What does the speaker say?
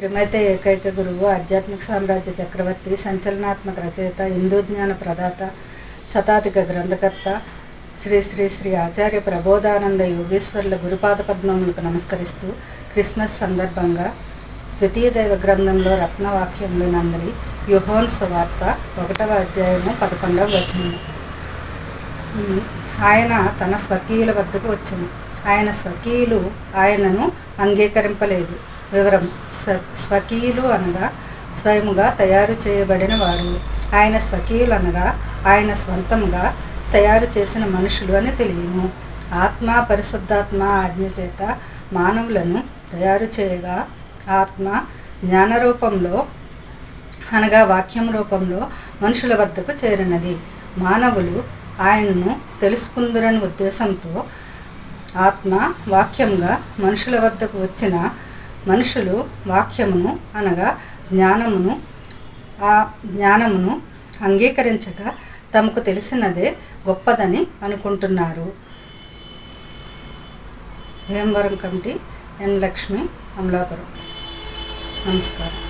త్రిమైత ఏకైక గురువు ఆధ్యాత్మిక సామ్రాజ్య చక్రవర్తి సంచలనాత్మక రచయిత హిందూ జ్ఞాన ప్రదాత శతాధిక గ్రంథకర్త శ్రీ శ్రీ శ్రీ ఆచార్య ప్రబోధానంద యోగేశ్వర్ల గురుపాద పద్మములకు నమస్కరిస్తూ క్రిస్మస్ సందర్భంగా ద్వితీయ దైవ గ్రంథంలో రత్నవాక్యంలో నందలి యుహోన్ సువార్త ఒకటవ అధ్యాయము పదకొండవ వచనం ఆయన తన స్వకీయుల వద్దకు వచ్చింది. ఆయన స్వకీయులు ఆయనను అంగీకరింపలేదు. వివరం. స్వ స్వకీయులు అనగా స్వయముగా తయారు చేయబడిన వారు. ఆయన స్వకీయులు అనగా ఆయన స్వంతముగా తయారు చేసిన మనుషులు అని తెలియను. ఆత్మ పరిశుద్ధాత్మ ఆజ్ఞ చేత మానవులను తయారు చేయగా ఆత్మ జ్ఞాన రూపంలో అనగా వాక్యం రూపంలో మనుషుల వద్దకు చేరినది. మానవులు ఆయనను తెలుసుకుందరని ఉద్దేశంతో ఆత్మ వాక్యంగా మనుషుల వద్దకు వచ్చిన మనుషులు వాక్యమును అనగా జ్ఞానమును ఆ జ్ఞానమును అంగీకరించక తమకు తెలిసినదే గొప్పదని అనుకుంటున్నారు. Bhimavaram committee N Lakshmi Amalapuram. నమస్కారం.